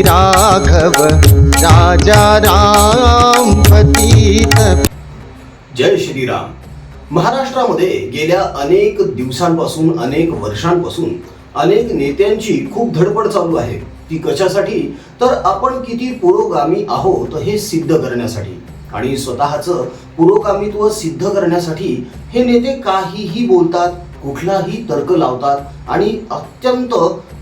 राघव राजा राम जय श्रीराम. महाराष्ट्रामध्ये गेल्या अनेक दिवसांपासून अनेक वर्षांपासून अनेक नेत्यांची खूप धडपड चालू आहे. ती कशासाठी? तर आपण किती पुरोगामी आहोत हे सिद्ध करण्यासाठी. आणि स्वतःचं पुरोगामित्व सिद्ध करण्यासाठी हे नेते काहीही बोलतात कुठलाही तर्क लावतात आणि अत्यंत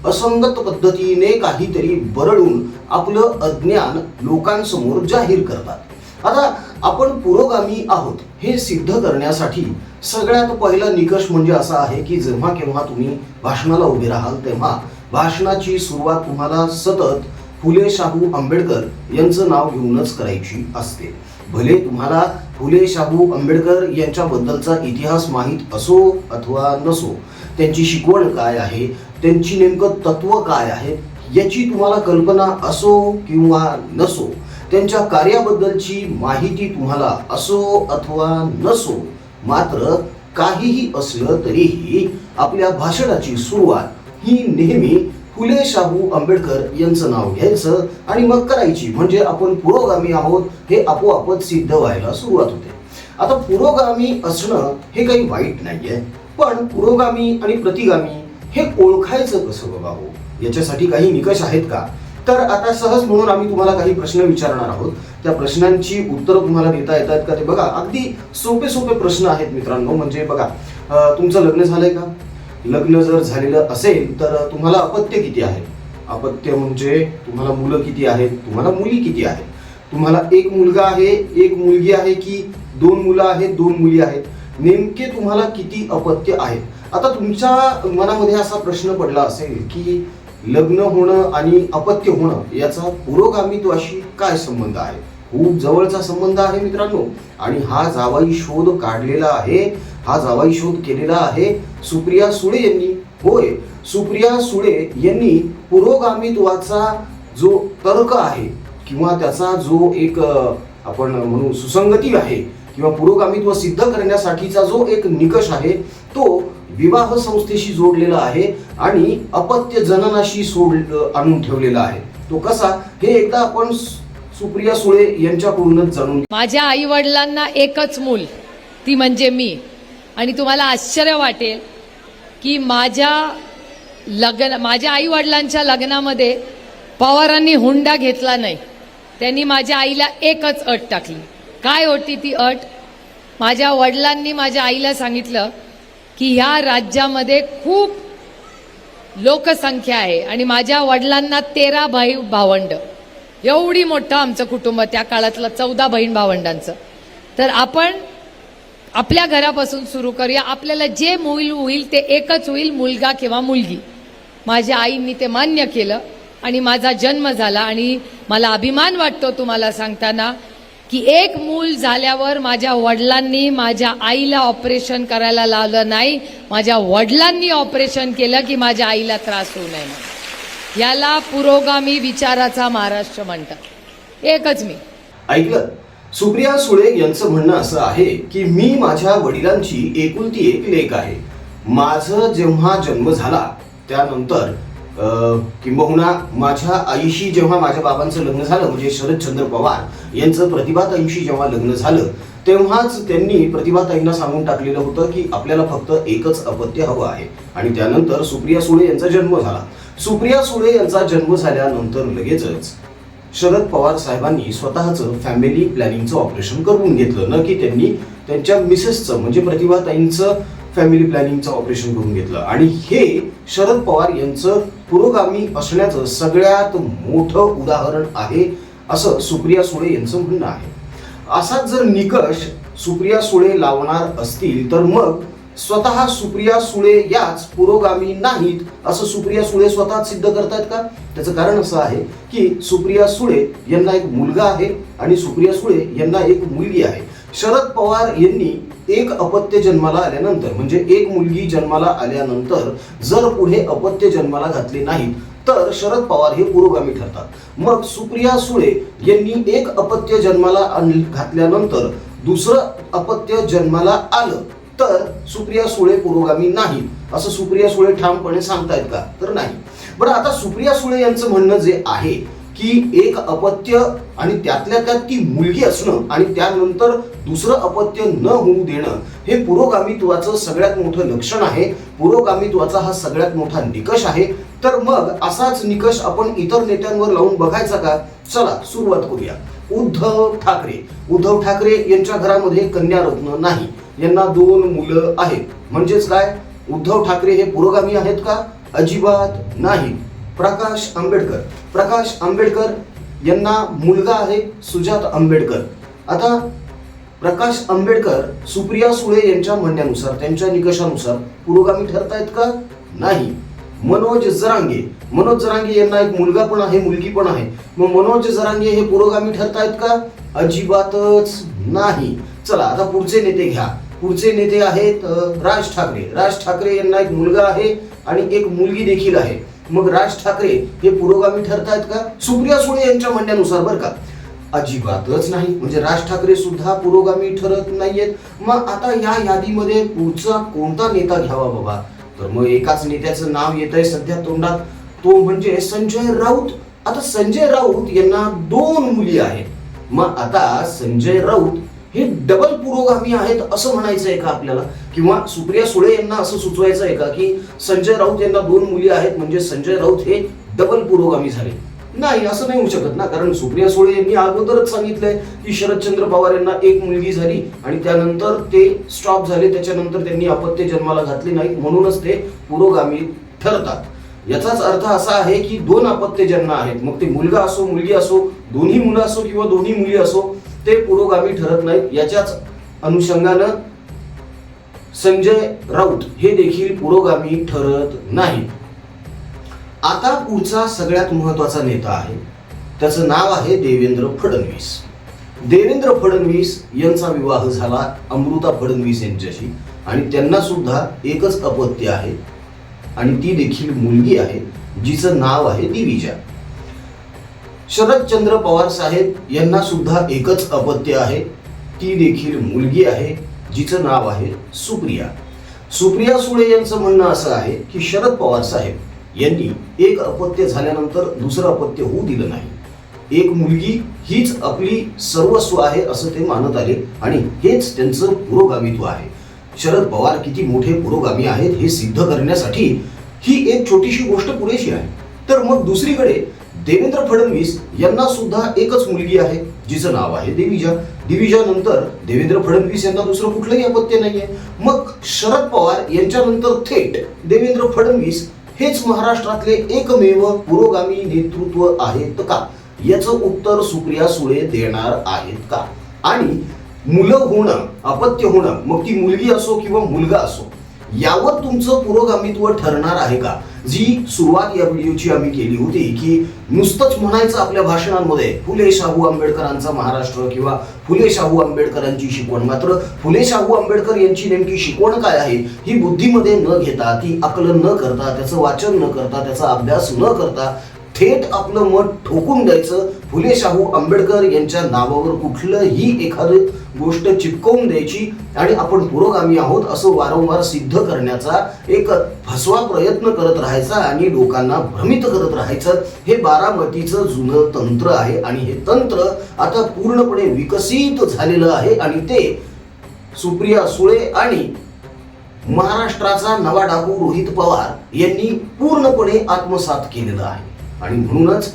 असंगत पद्धतीने काहीतरी बरळून आपलं अज्ञान लोकांसमोर जाहीर करतात. आता आपण पुरोगामी आहोत हे सिद्ध करण्यासाठी सगळ्यात पहिला निकष म्हणजे असा आहे की जेव्हा केव्हा तुम्ही भाषणाला उभे राहाल तेव्हा भाषणाची सुरुवात तुम्हाला सतत फुले शाहू आंबेडकर यांचं नाव घेऊनच करायची असते. भले तुम्हाला फुले शाहू आंबेडकर यांच्याबद्दलचा इतिहास माहीत असो अथवा नसो त्यांची शिकवण काय आहे त्यांची नेमकं तत्व काय आहे याची तुम्हाला कल्पना असो किंवा नसो त्यांच्या कार्याबद्दलची माहिती तुम्हाला असो अथवा नसो मात्र काहीही असलं तरीही आपल्या भाषणाची सुरुवात ही नेहमी फुले शाहू आंबेडकर यांचं नाव घ्यायचं आणि मग करायची. म्हणजे आपण पुरोगामी आहोत हे आपोआपच सिद्ध व्हायला सुरुवात होते. आता पुरोगामी असणं हे काही वाईट नाहीये पण पुरोगामी आणि प्रतिगामी हे ओळखायचं कसं बाबा? हो याच्यासाठी काही निकष आहेत का? तर आता सहज म्हणून आम्ही तुम्हाला काही प्रश्न विचारणार आहोत. त्या प्रश्नांची उत्तरं तुम्हाला देता येतात का ते बघा. अगदी सोपे सोपे प्रश्न आहेत मित्रांनो. म्हणजे बघा तुमचं लग्न झालंय का? लग्न जर झालेलं असेल तर तुम्हाला अपत्य किती आहे? अपत्य म्हणजे तुम्हाला मुलं किती आहेत? तुम्हाला मुली किती आहेत? तुम्हाला एक मुलगा आहे एक मुलगी आहे की दोन मुलं आहेत दोन मुली आहेत? नेमके तुम्हाला किती अपत्य आहेत? आता तुमच्या मनामध्ये असा प्रश्न पडला असेल की लग्न होणं आणि अपत्य होणं याचा पुरोगामित्वाशी काय संबंध आहे? खूप जवळचा संबंध आहे मित्रांनो. आणि हा जावाई शोध काढलेला आहे. हा जावाई शोध केलेला आहे सुप्रिया सुळे यांनी. होय सुप्रिया सुळे यांनी पुरोगामित्वाचा जो तर्क आहे किंवा त्याचा जो एक आपण म्हणू सुसंगती आहे किंवा पुरोगामित्व सिद्ध करण्यासाठीचा जो एक निकष आहे तो विवाह संस्थेशी जोडलेला आहे आणि अपत्य जननाशी सोड आणून ठेवलेला आहे. तो कसा? हे एकदा आपण सुप्रिया सुळे यांच्याकडूनच जाणून माझ्या आई वडिलांना एकच मूल ती म्हणजे मी. आणि तुम्हाला आश्चर्य वाटेल की माझ्या लग्न माझ्या आई वडिलांच्या लग्नामध्ये पवारांनी हुंडा घेतला नाही. त्यांनी माझ्या आईला एकच अट टाकली. काय होती ती अट? माझ्या वडिलांनी माझ्या आईला सांगितलं की ह्या राज्यामध्ये खूप लोकसंख्या आहे. आणि माझ्या वडिलांना तेरा भाई भावंड. एवढी मोठं आमचं कुटुंब त्या काळातलं चौदा बहीण भावंडांचं. तर आपण आपल्या घरापासून सुरू करूया. आपल्याला जे मूल होईल ते एकच होईल मुलगा किंवा मुलगी. माझ्या आईंनी ते मान्य केलं आणि माझा जन्म झाला आणि मला अभिमान वाटतो तुम्हाला सांगताना. की एक मूल झाल्यावर माझ्या वडिलांनी माझ्या आईला ऑपरेशन करायला लावलं नाही. माझ्या वडिलांनी ऑपरेशन केलं की माझ्या आईला त्रास होऊ नये याला पुरोगामी विचाराचा महाराष्ट्र म्हणतात. एकच मी. ऐकलं? सुप्रिया सुळे यांचं म्हणणं असं आहे की मी माझ्या वडिलांची एकुलती एक लेख आहे. माझं जेव्हा जन्म झाला त्यानंतर किंबहुना माझ्या आईशी जेव्हा माझ्या बाबांचं लग्न झालं म्हणजे शरदचंद्र पवार यांचं प्रतिभाताईंशी जेव्हा लग्न झालं तेव्हाच त्यांनी प्रतिभाताईंना सांगून टाकलेलं होतं की आपल्याला फक्त एकच अपत्य हवं आहे. आणि त्यानंतर सुप्रिया सुळे यांचा जन्म झाला. सुप्रिया सुळे यांचा जन्म झाल्यानंतर लगेचच शरद पवार साहेबांनी स्वतःचं फॅमिली प्लॅनिंगचं ऑपरेशन करून घेतलं. न की त्यांनी त्यांच्या मिसेसचं म्हणजे प्रतिभाताईंचं फॅमिली प्लॅनिंगचं ऑपरेशन करून घेतलं. आणि हे शरद पवार यांचं पुरोगामी असण्याचं सगळ्यात मोठं उदाहरण आहे असं सुप्रिया सुळे यांचं म्हणणं आहे. असाच जर निकष सुप्रिया सुळे लावणार असतील तर मग स्वतः सुप्रिया सुळे याच पुरोगामी नाहीत असं सुप्रिया सुळे स्वतः सिद्ध करतायत का? त्याचं कारण असं आहे की सुप्रिया सुळे यांना एक मुलगा आहे आणि सुप्रिया सुळे यांना एक मुलगी आहे. शरद पवार यांनी एक अपत्य जन्माला आल्यानंतर म्हणजे एक मुलगी जन्माला आल्यानंतर जर पुढे अपत्य जन्माला घातले नाहीत तर शरद पवार हे पुरोगामी ठरतात. मग सुप्रिया सुळे यांनी एक अपत्य जन्माला घातल्यानंतर दुसरं अपत्य जन्माला आलं तर सुप्रिया सुळे पुरोगामी नाही असं सुप्रिया सुळे ठामपणे सांगतायत का? तर नाही. बरं आता सुप्रिया सुळे यांचं म्हणणं जे आहे की एक अपत्य आणि त्यातल्या त्यात ती मुलगी असणं आणि त्यानंतर दुसरं अपत्य न होऊ देणं हे पुरोगामित्वाचं सगळ्यात मोठं लक्षण आहे. पुरोगामित्वाचा हा सगळ्यात मोठा निकष आहे. तर मग असाच निकष आपण इतर नेत्यांवर लावून बघायचा का? चला सुरुवात करूया. उद्धव ठाकरे. उद्धव ठाकरे यांच्या घरामध्ये कन्यारत्न नाही. यांना दोन मुलं आहेत. म्हणजेच काय? उद्धव ठाकरे हे पुरोगामी आहेत का? अजिबात नाही. प्रकाश आंबेडकर. प्रकाश आंबेडकर यांना मुलगा आहे सुजात आंबेडकर. आता प्रकाश आंबेडकर सुप्रिया सुळे यांच्या म्हणण्यानुसार त्यांच्या निकषानुसार पुरोगामी ठरतायत का? नाही. मनोज जरांगे. मनोज जरांगे यांना एक मुलगा पण आहे मुलगी पण आहे. मग मनोज जरांगे हे पुरोगामी ठरतायत का? अजिबातच नाही. चला आता पुढचे नेते घ्या. पुढचे नेते आहेत राज ठाकरे. राज ठाकरे यांना एक मुलगा आहे आणि एक मुलगी देखील आहे. मग राज ठाकरे हे पुरोगामी ठरतायत का? सुप्रिया सुळे यांच्या म्हणण्यानुसार बरं का? अजिबातच नाही. म्हणजे राज ठाकरे सुद्धा पुरोगामी ठरत नाहीयेत. मग आता या यादीमध्ये पुढचा कोणता नेता घ्यावा बाबा? तर मग एकाच नेत्याचं नाव येत आहे सध्या तोंडात. तो म्हणजे संजय राऊत. आता संजय राऊत यांना दोन मुली आहेत. मग आता संजय राऊत हे डबल पुरोगामी आहेत असं म्हणायचं आहे का आपल्याला? किंवा सुप्रिया सुळे यांना असं सुचवायचं आहे का की संजय राऊत यांना दोन मुली आहेत म्हणजे संजय राऊत हे डबल पुरोगामी झाले? नाही असं नाही होऊ शकत ना. कारण सुप्रिया सुळे यांनी अगोदरच सांगितलंय की शरदचंद्र पवार यांना एक मुलगी झाली आणि त्यानंतर ते स्टॉप झाले. त्याच्यानंतर त्यांनी अपत्य जन्माला घातले नाही म्हणूनच ते पुरोगामी ठरतात. याचाच अर्थ असा आहे की दोन अपत्य ज्यांना आहेत मग ते मुलगा असो मुलगी असो दोन्ही मुलं असो किंवा दोन्ही मुली असो ते पुरोगामी ठरत नाहीत. याच्याच अनुषंगानं संजय राऊत हे देखील पुरोगामी ठरत नाहीत. आता पुढचा सगळ्यात महत्त्वाचा नेता आहे. त्याचं नाव आहे देवेंद्र फडणवीस. देवेंद्र फडणवीस यांचा विवाह झाला अमृता फडणवीस यांच्याशी आणि त्यांना सुद्धा एकच अपत्य आहे. आणि ती देखील मुलगी आहे जिचं नाव आहे दिविजा. शरदचंद्र पवार साहेब यांना सुद्धा एकच अपत्य आहे. ती देखील मुलगी आहे जिचं नाव आहे सुप्रिया. सुप्रिया सुळे यांचं म्हणणं असं आहे की शरद पवार साहेब यांनी एक अपत्य झाल्यानंतर दुसरं अपत्य होऊ दिलं नाही. एक मुलगी हीच आपली सर्वस्व आहे असं ते मानत आले आणि हेच त्यांचं पुरोगामित्व आहे. शरद पवार किती मोठे पुरोगामी आहेत हे सिद्ध करण्यासाठी ही एक छोटीशी गोष्ट पुरेशी आहे. तर मग दुसरीकडे देवेंद्र फडणवीस यांना सुद्धा एकच मुलगी आहे जिचं नाव आहे देविजा. देवीजानंतर देवेंद्र फडणवीस यांना दुसरं कुठलंही अपत्य नाहीये. मग शरद पवार यांच्यानंतर थेट देवेंद्र फडणवीस हेच महाराष्ट्रातले एकमेव पुरोगामी नेतृत्व आहेत का? याचं उत्तर सुप्रिया सुळे देणार आहेत का? आणि मुलं होणं अपत्य होणं मग ती मुलगी असो किंवा मुलगा असो यावर तुमचं पुरोगामित्व ठरणार आहे का? जी सुरुवात या व्हिडिओची आम्ही केली होती की नुसतंच म्हणायचं आपल्या भाषणांमध्ये फुले शाहू आंबेडकरांचा महाराष्ट्र किंवा फुले शाहू आंबेडकरांची शिकवण. मात्र फुले शाहू आंबेडकर यांची नेमकी शिकवण काय आहे ही बुद्धीमध्ये न घेता ती आकलन न करता त्याचं वाचन न करता त्याचा अभ्यास न करता थेट आपलं मत ठोकून द्यायचं फुले शाहू आंबेडकर यांच्या नावावर कुठलंही एखादं गोष्ट चिपकवून द्यायची आणि आपण पुरोगामी आहोत असं वारंवार सिद्ध करण्याचा एक फसवा प्रयत्न करत राहायचा आणि लोकांना भ्रमित करत राहायचं हे बारामतीचं जुनं तंत्र आहे. आणि हे तंत्र आता पूर्णपणे विकसित झालेलं आहे. आणि ते सुप्रिया सुळे आणि महाराष्ट्राचा नवा डाकू रोहित पवार यांनी पूर्णपणे आत्मसात केलेलं आहे. आणि म्हणूनच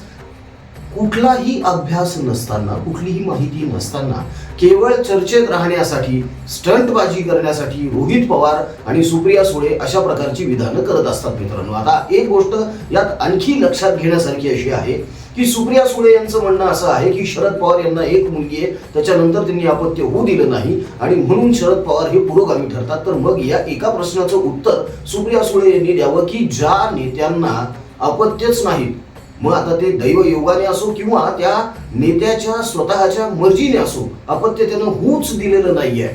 कुठलाही अभ्यास नसताना कुठलीही माहिती नसताना केवळ चर्चेत राहण्यासाठी स्टंटबाजी करण्यासाठी रोहित पवार आणि सुप्रिया सुळे अशा प्रकारची विधानं करत असतात मित्रांनो. आता एक गोष्ट यात आणखी लक्षात घेण्यासारखी अशी आहे की सुप्रिया सुळे यांचं म्हणणं असं आहे की शरद पवार यांना एक मुलगी आहे त्याच्यानंतर त्यांनी अपत्य होऊ दिलं नाही आणि म्हणून शरद पवार हे पुरोगामी ठरतात. तर मग या एका प्रश्नाचं उत्तर सुप्रिया सुळे यांनी द्यावं की ज्या नेत्यांना अपत्यच नाहीत मग आता ते दैव योगाने असो किंवा त्या नेत्याच्या स्वतःच्या मर्जीने असो अपत्य त्यानं होऊच दिलेलं नाहीये.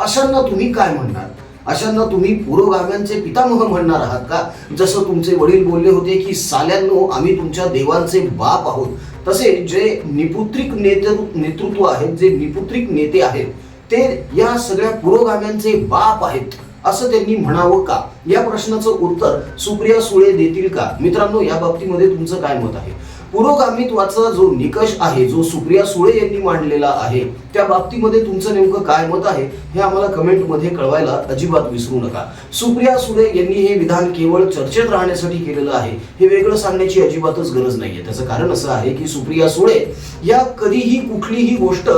अशांना तुम्ही काय म्हणणार? अशांना तुम्ही पुरोगाम्यांचे पितामह म्हणणार आहात का? जसं तुमचे वडील बोलले होते की साल्यांनो आम्ही तुमच्या देवांचे बाप आहोत. तसे जे निपुत्रिक नेतृ नेतृत्व आहेत जे निपुत्रिक नेते आहेत ते या सगळ्या पुरोगाम्यांचे बाप आहेत. असं त्यांनी म्हणावं का? या प्रश्नाचं उत्तर सुप्रिया सुळे देतील का? मित्रांनो या बाबतीमध्ये तुमचं काय मत आहे? पुरोगामित्वाचा जो निकष आहे जो सुप्रिया सुळे यांनी मांडलेला आहे त्या बाबतीमध्ये तुमचं नेमकं काय मत आहे हे आम्हाला कमेंटमध्ये कळवायला अजिबात विसरू नका. सुप्रिया सुळे यांनी हे विधान केवळ चर्चेत राहण्यासाठी केलेलं आहे हे वेगळं सांगण्याची अजिबातच गरज नाहीये. त्याचं कारण असं आहे की सुप्रिया सुळे या कधीही कुठलीही गोष्ट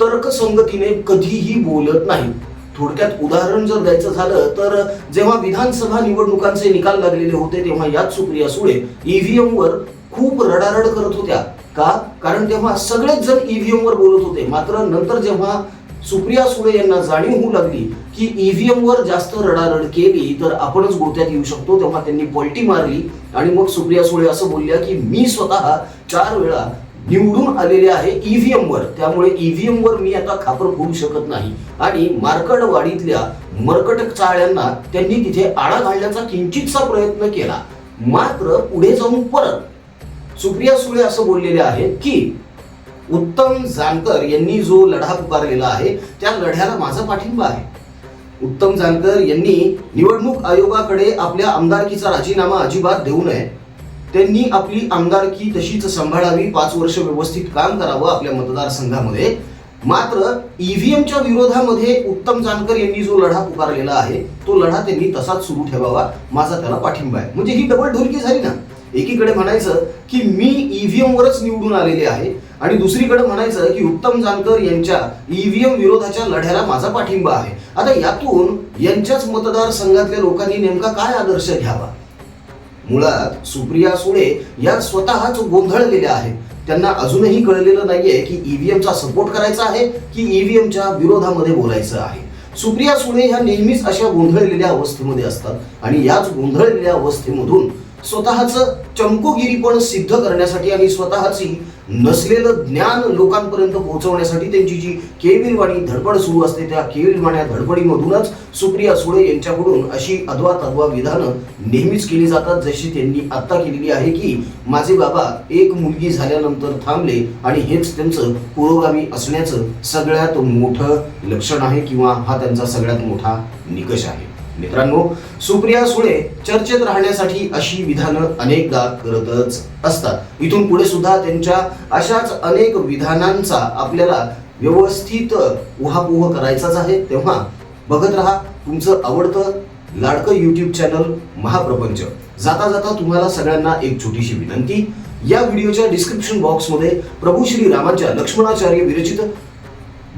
तर्कसंगतीने कधीही बोलत नाही थोडक्यात उदाहरण जर द्यायचं झालं तर जेव्हा विधानसभा निवडणुकांचे निकाल लागलेले होते तेव्हा याच सुप्रिया सुळे ईव्हीएम वर खूप रडारड करत होत्या. का? कारण तेव्हा सगळेच जण ईव्हीएम वर बोलत होते. मात्र नंतर जेव्हा सुप्रिया सुळे यांना जाणीव होऊ लागली की ईव्हीएम वर जास्त रडारड केली तर आपणच गोत्यात येऊ शकतो तेव्हा त्यांनी पलटी मारली. आणि मग सुप्रिया सुळे असं बोलल्या की मी स्वतः चार वेळा निवडून आलेले आहे ईव्हीएम वर. त्यामुळे ईव्हीएम वर मी आता खापर फोडू शकत नाही. आणि मार्कडवाडीतल्या मरकट चाळ्यांना त्यांनी तिथे आळा घालण्याचा किंचितसा प्रयत्न केला. मात्र पुढे जाऊन परत सुप्रिया सुळे असं बोललेले आहेत की उत्तम जानकर यांनी जो लढा पुकारलेला आहे त्या लढ्याला माझा पाठिंबा आहे. उत्तम जानकर यांनी निवडणूक आयोगाकडे आपल्या आमदारकीचा राजीनामा अजिबात देऊ नये. त्यांनी आपली आमदारकी तशीच सांभाळावी पाच वर्ष व्यवस्थित काम करावं आपल्या मतदारसंघामध्ये. मात्र ईव्हीएमच्या विरोधामध्ये उत्तम जानकर यांनी जो लढा पुकारलेला आहे तो लढा त्यांनी तसाच सुरू ठेवावा माझा त्याला पाठिंबा आहे. म्हणजे ही डबल ढोलकी झाली ना? एकीकडे म्हणायचं की मी ईव्हीएम वरच निवडून आलेले आहे आणि दुसरीकडे म्हणायचं की उत्तम जानकर यांच्या ईव्हीएम विरोधाच्या लढ्याला माझा पाठिंबा आहे. आता यातून यांच्याच मतदारसंघातल्या लोकांनी नेमका काय आदर्श घ्यावा? मुळात सुप्रिया सुळे या स्वतःच गोंधळलेल्या आहेत. त्यांना अजूनही कळलेलं नाहीये की ईव्हीएमचा सपोर्ट करायचा आहे की ईव्हीएमच्या विरोधामध्ये बोलायचं आहे. सुप्रिया सुळे ह्या नेहमीच अशा गोंधळलेल्या अवस्थेमध्ये असतात आणि याच गोंधळलेल्या अवस्थेमधून स्वतःच चमकोगिरीपण सिद्ध करण्यासाठी आणि स्वतःची नसलेलं ज्ञान लोकांपर्यंत पोहोचवण्यासाठी त्यांची जी केविलवाणी धडपड सुरू असते त्या केविलवाण्या धडपडीमधूनच सुप्रिया सुळे यांच्याकडून अशी अद्वा तद्वा विधानं नेहमीच केली जातात जशी त्यांनी आत्ता केलेली आहे की माझे बाबा एक मुलगी झाल्यानंतर थांबले आणि हेच त्यांचं पुरोगामी असण्याचं सगळ्यात मोठं लक्षण आहे किंवा हा त्यांचा सगळ्यात मोठा निकष आहे. मित्रांनो सुप्रिया सुळे चर्चेत राहण्यासाठी अशी विधानं अनेकदा करतच असतात. इथून पुढे सुद्धा त्यांच्या अशाच अनेक विधानांचा आपल्याला व्यवस्थित उहापोह करायचाच आहे. तेव्हा बघत राहा तुमचं आवडतं लाडकं यूट्यूब चॅनल महाप्रपंच. जाता जाता तुम्हाला सगळ्यांना एक छोटीशी विनंती. या व्हिडिओच्या डिस्क्रिप्शन बॉक्समध्ये प्रभू श्री रामाच्या लक्ष्मणाचार्य विरचित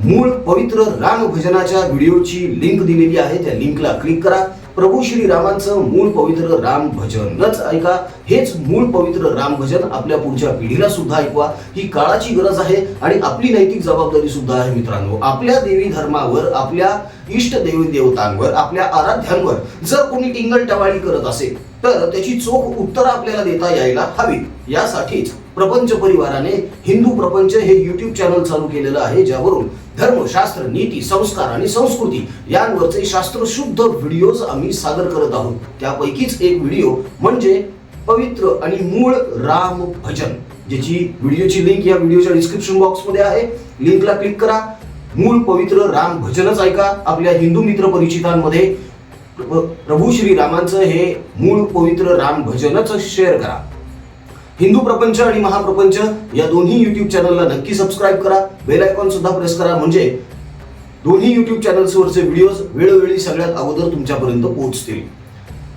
मूळ पवित्र राम भजनाच्या व्हिडिओची लिंक दिलेली आहे. त्या लिंकला क्लिक करा. प्रभू श्री रामांचं मूळ पवित्र राम भजनच ऐका. हेच मूळ पवित्र राम भजन आपल्या पुढच्या पिढीला सुद्धा ऐकवा. ही काळाची गरज आहे आणि आपली नैतिक जबाबदारी सुद्धा आहे मित्रांनो. आपल्या देवी धर्मावर आपल्या इष्ट देवी देवतांवर आपल्या आराध्यांवर जर कोणी टिंगल टवाळी करत असेल तर त्याची चोख उत्तर आपल्याला देता यायला हवी यासाठीच प्रपंच परिवाराने हिंदू प्रपंच हे युट्यूब चॅनल चालू केलेलं आहे ज्यावरून धर्मशास्त्र नीती संस्कार आणि संस्कृती यांवरचे शास्त्रशुद्ध व्हिडिओज आम्ही सादर करत आहोत. त्यापैकीच एक व्हिडिओ म्हणजे पवित्र आणि मूळ राम भजन ज्याची व्हिडिओची लिंक या व्हिडिओच्या डिस्क्रिप्शन बॉक्समध्ये आहे. लिंकला क्लिक करा. मूळ पवित्र राम भजनच ऐका आपल्या हिंदू मित्र परिचितांमध्ये. प्रभू श्री रामांचं हे मूळ पवित्र राम भजनच शेअर करा. हिंदू प्रपंच आणि महाप्रपंच या दोन्ही युट्यूब चॅनलला नक्की सबस्क्राईब करा. बेल आयकॉन सुद्धा प्रेस करा. म्हणजे दोन्ही युट्यूब चॅनल्सवरचे व्हिडिओज वेळोवेळी सगळ्यात अगोदर तुमच्यापर्यंत पोहोचतील.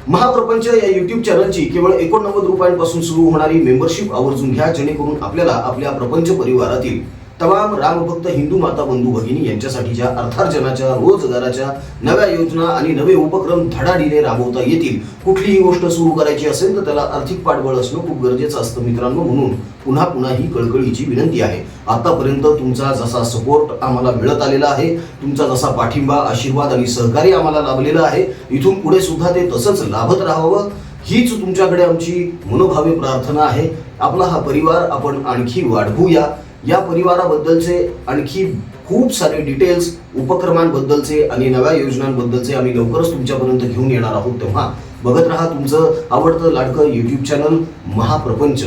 महाप्रपंच या युट्यूब चॅनलची केवळ एकोणनव्वद रुपयांपासून सुरू होणारी मेंबरशिप आवर्जून घ्या जेणेकरून आपल्याला आपल्या प्रपंच परिवारातील तमाम रामभक्त हिंदू माता बंधू भगिनी यांच्यासाठीच्या अर्थार्जनाच्या रोजगाराच्या नव्या योजना आणि नवे उपक्रम धडाडीने राबवता येतील कुठलीही गोष्ट सुरू करायची असेल तर त्याला आर्थिक पाठबळ असणं खूप गरजेचं असतं मित्रांनो. म्हणून पुन्हा पुन्हा ही कळकळीची विनंती आहे. आतापर्यंत तुमचा जसा सपोर्ट आम्हाला मिळत आलेला आहे तुमचा जसा पाठिंबा आशीर्वाद आणि सहकार्य आम्हाला लाभलेलं आहे इथून पुढे सुद्धा ते तसंच लाभत राहावं हीच तुमच्याकडे आमची मनोभावी प्रार्थना आहे. आपला हा परिवार आपण आणखी वाढवूया. या परिवाराबद्दलचे आणखी खूप सारे डिटेल्स उपक्रमांबद्दलचे आणि नव्या योजनांबद्दलचे आम्ही लवकरच तुमच्यापर्यंत घेऊन येणार आहोत. तेव्हा बघत राहा तुमचं आवडतं लाडकं यूट्यूब चॅनल महाप्रपंच.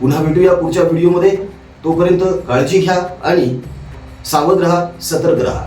पुन्हा भेटूया पुढच्या व्हिडिओमध्ये तोपर्यंत काळजी घ्या आणि सावध राहा सतर्क राहा.